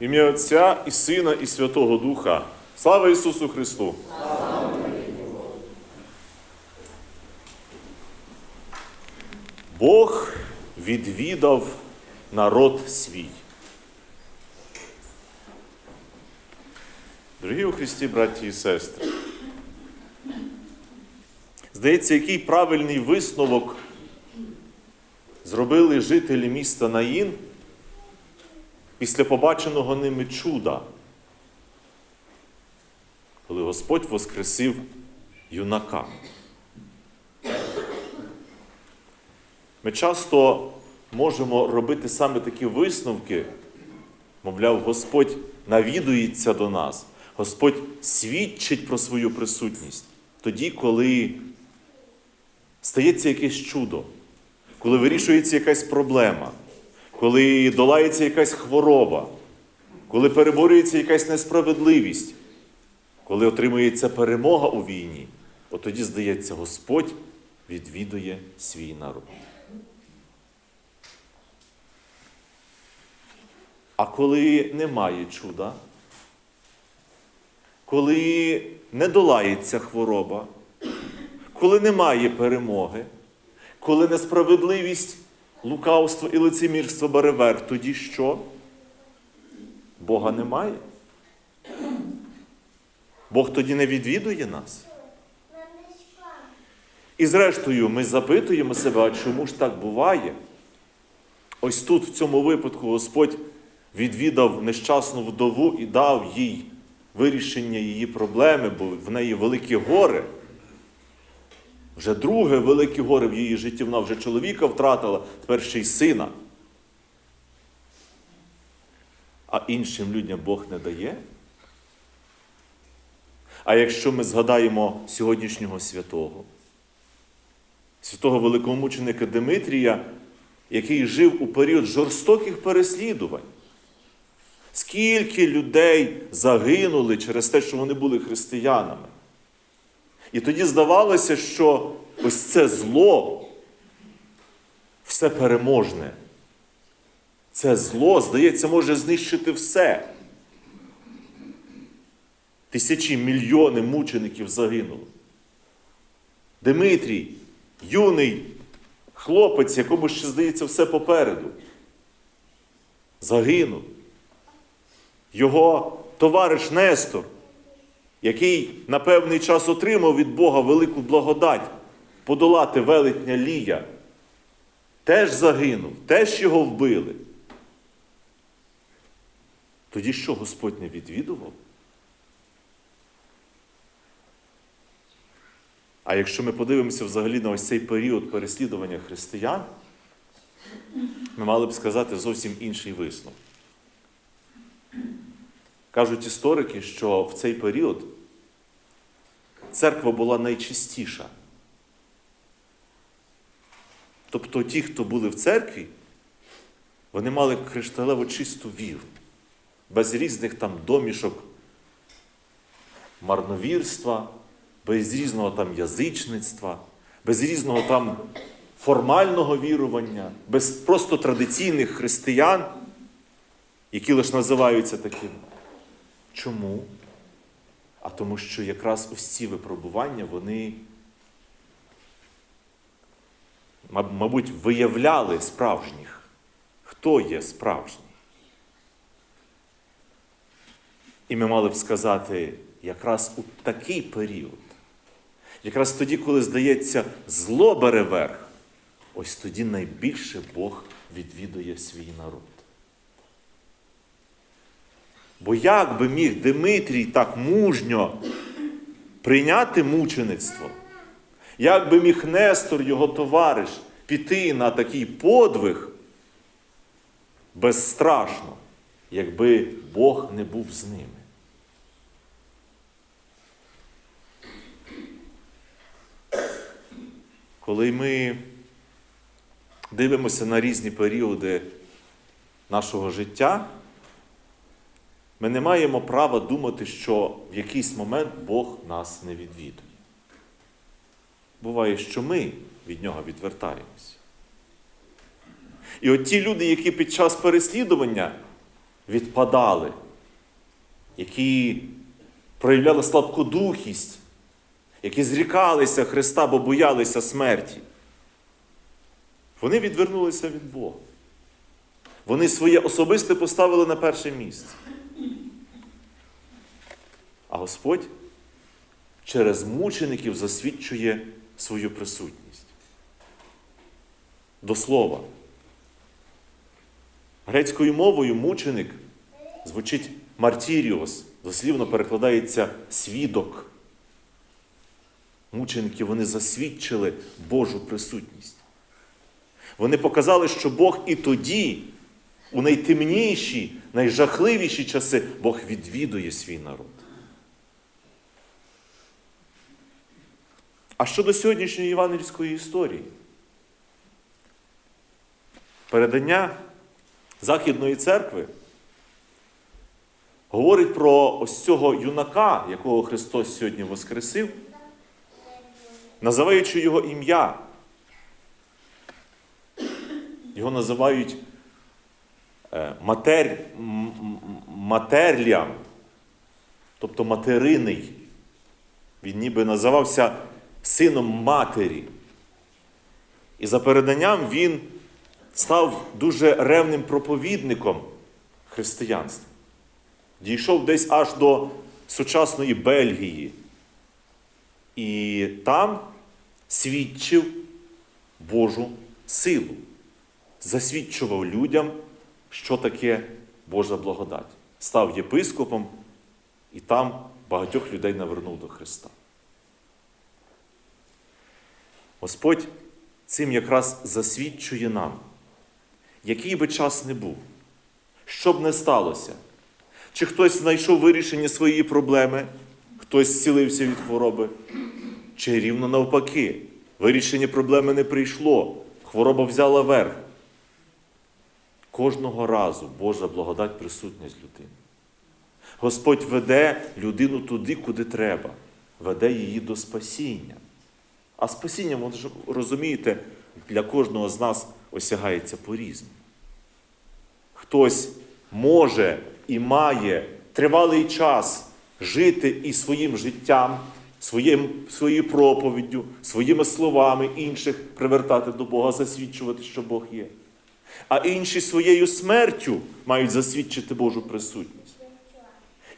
Ім'я Отця і Сина, і Святого Духа. Слава Ісусу Христу! Бог відвідав народ свій. Дорогі у Христі, браті і сестри, здається, який правильний висновок зробили жителі міста Наїн після побаченого ними чуда, коли Господь воскресив юнака. Ми часто можемо робити саме такі висновки, мовляв, Господь навідується до нас, Господь свідчить про свою присутність. Тоді, коли стається якесь чудо, коли вирішується якась проблема, коли долається якась хвороба, коли переборюється якась несправедливість, коли отримується перемога у війні, от тоді, здається, Господь відвідує свій народ. А коли немає чуда, коли не долається хвороба, коли немає перемоги, коли несправедливість, лукавство і лицемірство бере верх, тоді що? Бога немає. Бог тоді не відвідує нас. І зрештою, ми запитуємо себе, а чому ж так буває? Ось тут, в цьому випадку, Господь відвідав нещасну вдову і дав їй вирішення її проблеми, бо в неї великі гори. Вже друге велике горе в її житті, вона вже чоловіка втратила, тепер ще й сина. А іншим людям Бог не дає. А якщо ми згадаємо сьогоднішнього святого, святого великомученика Димитрія, який жив у період жорстоких переслідувань, скільки людей загинули через те, що вони були християнами. І тоді здавалося, що ось це зло, все переможне. Це зло, здається, може знищити все. Тисячі мільйони мучеників загинули. Димитрій, юний хлопець, якому ще здається все попереду, загинув. Його товариш Нестор, який на певний час отримав від Бога велику благодать подолати велетня Лія, теж загинув, теж його вбили. Тоді що Господь не відвідував? А якщо ми подивимося взагалі на ось цей період переслідування християн, ми мали б сказати зовсім інший висновок. Кажуть історики, що в цей період церква була найчистіша. Тобто ті, хто були в церкві, вони мали кришталево чисту віру, без різних там домішок марновірства, без різного там язичництва, без різного там формального вірування, без просто традиційних християн, які лише називаються такими. Чому? А тому, що якраз ось ці випробування, вони, мабуть, виявляли справжніх, хто є справжній. І ми мали б сказати, якраз у такий період, якраз тоді, коли, здається, зло бере верх, ось тоді найбільше Бог відвідує свій народ. Бо як би міг Димитрій так мужньо прийняти мучеництво? Як би міг Нестор, його товариш, піти на такий подвиг безстрашно, якби Бог не був з ними? Коли ми дивимося на різні періоди нашого життя, ми не маємо права думати, що в якийсь момент Бог нас не відвідує. Буває, що ми від нього відвертаємося. І от ті люди, які під час переслідування відпадали, які проявляли слабкодухість, які зрікалися Христа, бо боялися смерті. Вони відвернулися від Бога. Вони своє особисте поставили на перше місце. А Господь через мучеників засвідчує свою присутність. До слова. Грецькою мовою мученик звучить мартіріос, дослівно перекладається свідок. Мученики вони засвідчили Божу присутність. Вони показали, що Бог і тоді, у найтемніші, найжахливіші часи, Бог відвідує свій народ. А щодо сьогоднішньої євангельської історії, передання Західної церкви говорить про ось цього юнака, якого Христос сьогодні воскресив, називаючи його ім'я. Його називають е, матер, матерлям, тобто материний. Він ніби називався сином матері. І за переданням він став дуже ревним проповідником християнства. Дійшов десь аж до сучасної Бельгії. І там свідчив Божу силу, засвідчував людям, що таке Божа благодать. Став єпископом і там багатьох людей навернув до Христа. Господь цим якраз засвідчує нам, який би час не був, що б не сталося, чи хтось знайшов вирішення своєї проблеми, хтось зцілився від хвороби, чи рівно навпаки, вирішення проблеми не прийшло, хвороба взяла верх. Кожного разу Божа благодать присутня з людини. Господь веде людину туди, куди треба, веде її до спасіння. А спасіння, ви ж розумієте, для кожного з нас осягається по-різному. Хтось може і має тривалий час жити і своїм життям, своїм, своєю проповіддю, своїми словами інших привертати до Бога, засвідчувати, що Бог є. А інші своєю смертю мають засвідчити Божу присутність.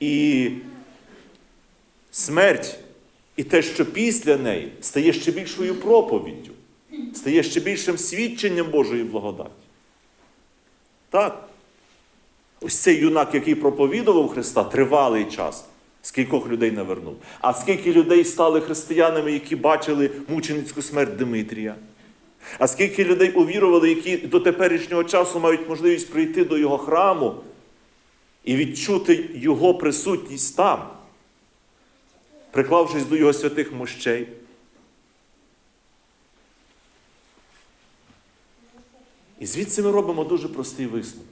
І смерть і те, що після неї стає ще більшою проповіддю, стає ще більшим свідченням Божої благодаті. Так. Ось цей юнак, який проповідував Христа тривалий час, скількох людей навернув. А скільки людей стали християнами, які бачили мученицьку смерть Димитрія? А скільки людей увірували, які до теперішнього часу мають можливість прийти до його храму і відчути його присутність там, приклавшись до його святих мощей? І звідси ми робимо дуже простий висновок.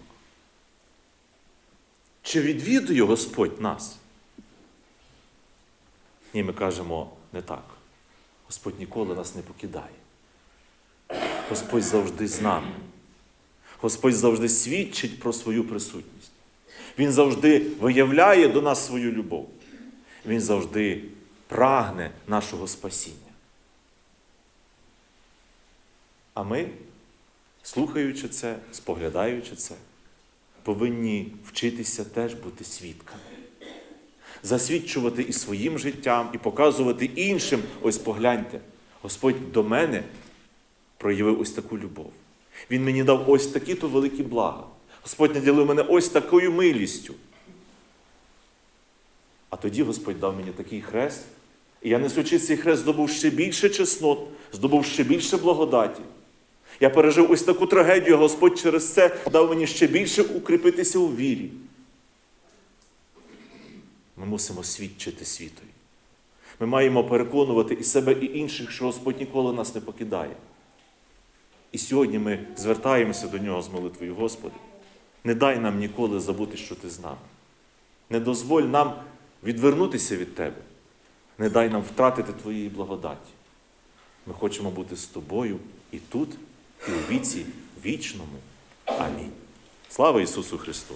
Чи відвідує Господь нас? Ні, ми кажемо не так. Господь ніколи нас не покидає. Господь завжди з нами. Господь завжди свідчить про свою присутність. Він завжди виявляє до нас свою любов. Він завжди прагне нашого спасіння. А ми, слухаючи це, споглядаючи це, повинні вчитися теж бути свідками. Засвідчувати і своїм життям, і показувати іншим. Ось погляньте, Господь до мене проявив ось таку любов. Він мені дав ось такі-то великі блага. Господь наділив мене ось такою милістю. А тоді Господь дав мені такий хрест, і я, несучи цей хрест, здобув ще більше чеснот, здобув ще більше благодаті. Я пережив ось таку трагедію, Господь через це дав мені ще більше укріпитися у вірі. Ми мусимо свідчити світові. Ми маємо переконувати і себе, і інших, що Господь ніколи нас не покидає. І сьогодні ми звертаємося до нього з молитвою, Господи, не дай нам ніколи забути, що Ти з нами. Не дозволь нам відвернутися від Тебе. Не дай нам втратити Твоєї благодаті. Ми хочемо бути з тобою і тут, і у віці вічному. Амінь. Слава Ісусу Христу!